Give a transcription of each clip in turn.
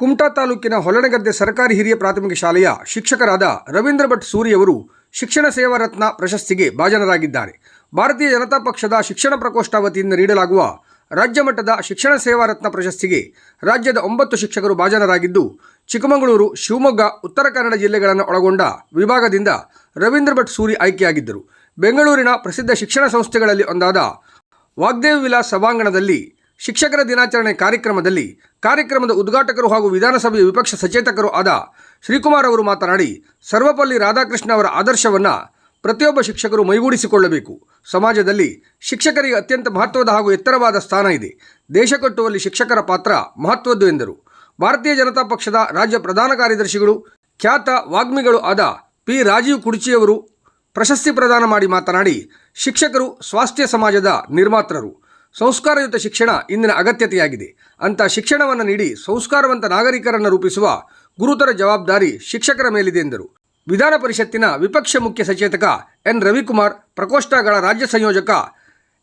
ಕುಮಟಾ ತಾಲೂಕಿನ ಹೊಲನಗದ್ದೆ ಸರ್ಕಾರಿ ಹಿರಿಯ ಪ್ರಾಥಮಿಕ ಶಾಲೆಯ ಶಿಕ್ಷಕರಾದ ರವೀಂದ್ರ ಭಟ್ ಸೂರಿಯವರು ಶಿಕ್ಷಣ ಸೇವಾ ರತ್ನ ಪ್ರಶಸ್ತಿಗೆ ಭಾಜನರಾಗಿದ್ದಾರೆ. ಭಾರತೀಯ ಜನತಾ ಪಕ್ಷದ ಶಿಕ್ಷಣ ಪ್ರಕೋಷ್ಠ ವತಿಯಿಂದ ನೀಡಲಾಗುವ ರಾಜ್ಯ ಮಟ್ಟದ ಶಿಕ್ಷಣ ಸೇವಾ ರತ್ನ ಪ್ರಶಸ್ತಿಗೆ ರಾಜ್ಯದ ಒಂಬತ್ತು ಶಿಕ್ಷಕರು ಭಾಜನರಾಗಿದ್ದು, ಚಿಕ್ಕಮಗಳೂರು, ಶಿವಮೊಗ್ಗ, ಉತ್ತರ ಕನ್ನಡ ಜಿಲ್ಲೆಗಳನ್ನು ಒಳಗೊಂಡ ವಿಭಾಗದಿಂದ ರವೀಂದ್ರ ಭಟ್ ಸೂರಿ ಆಯ್ಕೆಯಾಗಿದ್ದರು. ಬೆಂಗಳೂರಿನ ಪ್ರಸಿದ್ಧ ಶಿಕ್ಷಣ ಸಂಸ್ಥೆಗಳಲ್ಲಿ ಒಂದಾದ ವಾಗ್ದೇವಿ ವಿಲಾಸ್ ಸಭಾಂಗಣದಲ್ಲಿ ಶಿಕ್ಷಕರ ದಿನಾಚರಣೆ ಕಾರ್ಯಕ್ರಮದಲ್ಲಿ ಕಾರ್ಯಕ್ರಮದ ಉದ್ಘಾಟಕರು ಹಾಗೂ ವಿಧಾನಸಭೆಯ ವಿಪಕ್ಷ ಸಚೇತಕರು ಆದ ಶ್ರೀಕುಮಾರ್ ಅವರು ಮಾತನಾಡಿ, ಸರ್ವಪಲ್ಲಿ ರಾಧಾಕೃಷ್ಣ ಅವರ ಆದರ್ಶವನ್ನು ಪ್ರತಿಯೊಬ್ಬ ಶಿಕ್ಷಕರು ಮೈಗೂಡಿಸಿಕೊಳ್ಳಬೇಕು. ಸಮಾಜದಲ್ಲಿ ಶಿಕ್ಷಕರಿಗೆ ಅತ್ಯಂತ ಮಹತ್ವದ ಹಾಗೂ ಎತ್ತರವಾದ ಸ್ಥಾನ ಇದೆ. ದೇಶ ಕಟ್ಟುವಲ್ಲಿ ಶಿಕ್ಷಕರ ಪಾತ್ರ ಮಹತ್ವದ್ದು ಎಂದರು. ಭಾರತೀಯ ಜನತಾ ಪಕ್ಷದ ರಾಜ್ಯ ಪ್ರಧಾನ ಕಾರ್ಯದರ್ಶಿಗಳು, ಖ್ಯಾತ ವಾಗ್ಮಿಗಳು ಆದ ಪಿ. ರಾಜೀವ್ ಕುಡ್ಚಿಯವರು ಪ್ರಶಸ್ತಿ ಪ್ರದಾನ ಮಾಡಿ ಮಾತನಾಡಿ, ಶಿಕ್ಷಕರು ಸ್ವಾಸ್ಥ್ಯ ಸಮಾಜದ ನಿರ್ಮಾತೃರು. ಸಂಸ್ಕಾರಯುತ ಶಿಕ್ಷಣ ಇಂದಿನ ಅಗತ್ಯತೆಯಾಗಿದೆ. ಅಂತ ಶಿಕ್ಷಣವನ್ನು ನೀಡಿ ಸಂಸ್ಕಾರವಂತ ನಾಗರಿಕರನ್ನು ರೂಪಿಸುವ ಗುರುತರ ಜವಾಬ್ದಾರಿ ಶಿಕ್ಷಕರ ಮೇಲಿದೆ ಎಂದರು. ವಿಧಾನ ಪರಿಷತ್ತಿನ ವಿಪಕ್ಷ ಮುಖ್ಯ ಸಚೇತಕ ಎನ್. ರವಿಕುಮಾರ್, ಪ್ರಕೋಷ್ಠಗಳ ರಾಜ್ಯ ಸಂಯೋಜಕ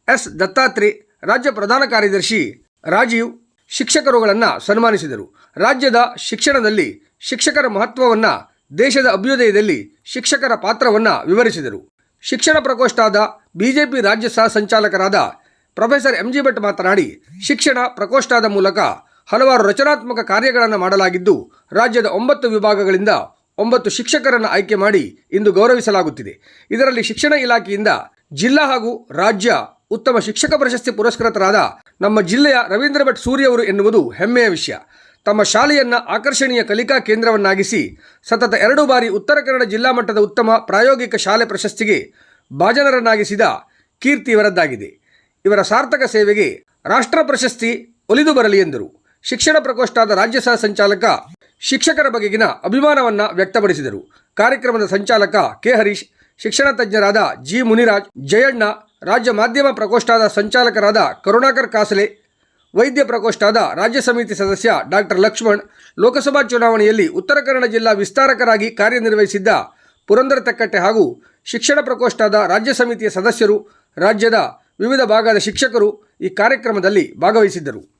ಎಸ್. ದತ್ತಾತ್ರಿ ರಾಜ್ಯ ಪ್ರಧಾನ ಕಾರ್ಯದರ್ಶಿ ರಾಜೀವ್ ಶಿಕ್ಷಕರುಗಳನ್ನು ಸನ್ಮಾನಿಸಿದರು. ರಾಜ್ಯದ ಶಿಕ್ಷಣದಲ್ಲಿ ಶಿಕ್ಷಕರ ಮಹತ್ವವನ್ನು, ದೇಶದ ಅಭ್ಯುದಯದಲ್ಲಿ ಶಿಕ್ಷಕರ ಪಾತ್ರವನ್ನು ವಿವರಿಸಿದರು. ಶಿಕ್ಷಣ ಪ್ರಕೋಷ್ಠಾದ ಬಿಜೆಪಿ ರಾಜ್ಯ ಸಹ ಸಂಚಾಲಕರಾದ ಪ್ರೊಫೆಸರ್ ಎಂ ಜಿ ಭಟ್ ಮಾತನಾಡಿ, ಶಿಕ್ಷಣ ಪ್ರಕೋಷ್ಠದ ಮೂಲಕ ಹಲವಾರು ರಚನಾತ್ಮಕ ಕಾರ್ಯಗಳನ್ನು ಮಾಡಲಾಗಿದ್ದು, ರಾಜ್ಯದ ಒಂಬತ್ತು ವಿಭಾಗಗಳಿಂದ ಒಂಬತ್ತು ಶಿಕ್ಷಕರನ್ನು ಆಯ್ಕೆ ಮಾಡಿ ಇಂದು ಗೌರವಿಸಲಾಗುತ್ತಿದೆ. ಇದರಲ್ಲಿ ಶಿಕ್ಷಣ ಇಲಾಖೆಯಿಂದ ಜಿಲ್ಲಾ ಹಾಗೂ ರಾಜ್ಯ ಉತ್ತಮ ಶಿಕ್ಷಕ ಪ್ರಶಸ್ತಿ ಪುರಸ್ಕೃತರಾದ ನಮ್ಮ ಜಿಲ್ಲೆಯ ರವೀಂದ್ರ ಭಟ್ ಸೂರ್ಯವರು ಎನ್ನುವುದು ಹೆಮ್ಮೆಯ ವಿಷಯ. ತಮ್ಮ ಶಾಲೆಯನ್ನು ಆಕರ್ಷಣೀಯ ಕಲಿಕಾ ಕೇಂದ್ರವನ್ನಾಗಿಸಿ, ಸತತ ಎರಡು ಬಾರಿ ಉತ್ತರ ಕನ್ನಡ ಜಿಲ್ಲಾ ಮಟ್ಟದ ಉತ್ತಮ ಪ್ರಾಯೋಗಿಕ ಶಾಲೆ ಪ್ರಶಸ್ತಿಗೆ ಭಾಜನರನ್ನಾಗಿಸಿದ ಕೀರ್ತಿ ಇವರದ್ದಾಗಿದೆ ಇವರ ಸಾರ್ಥಕ ಸೇವೆಗೆ ರಾಷ್ಟ್ರ ಪ್ರಶಸ್ತಿ ಒಲಿದು ಬರಲಿ ಎಂದರು. ಶಿಕ್ಷಣ ಪ್ರಕೋಷ್ಠದ ರಾಜ್ಯ ಸಹ ಸಂಚಾಲಕ ಶಿಕ್ಷಕರ ಬಗೆಗಿನ ಅಭಿಮಾನವನ್ನು ವ್ಯಕ್ತಪಡಿಸಿದರು. ಕಾರ್ಯಕ್ರಮದ ಸಂಚಾಲಕ ಕೆ ಹರೀಶ್, ಶಿಕ್ಷಣ ತಜ್ಞರಾದ ಜಿ ಮುನಿರಾಜ್, ಜಯಣ್ಣ, ರಾಜ್ಯ ಮಾಧ್ಯಮ ಪ್ರಕೋಷ್ಠದ ಸಂಚಾಲಕರಾದ ಕರುಣಾಕರ್ ಕಾಸಲೆ, ವೈದ್ಯ ಪ್ರಕೋಷ್ಠದ ರಾಜ್ಯ ಸಮಿತಿ ಸದಸ್ಯ ಡಾಕ್ಟರ್ ಲಕ್ಷ್ಮಣ್, ಲೋಕಸಭಾ ಚುನಾವಣೆಯಲ್ಲಿ ಉತ್ತರ ಕನ್ನಡ ಜಿಲ್ಲಾ ವಿಸ್ತಾರಕರಾಗಿ ಕಾರ್ಯನಿರ್ವಹಿಸಿದ್ದ ಪುರಂದರ ತೆಕ್ಕಟ್ಟೆ ಹಾಗೂ ಶಿಕ್ಷಣ ಪ್ರಕೋಷ್ಠದ ರಾಜ್ಯ ಸಮಿತಿಯ ಸದಸ್ಯರು, ರಾಜ್ಯದ ವಿವಿಧ ಭಾಗದ ಶಿಕ್ಷಕರು ಈ ಕಾರ್ಯಕ್ರಮದಲ್ಲಿ ಭಾಗವಹಿಸಿದ್ದರು.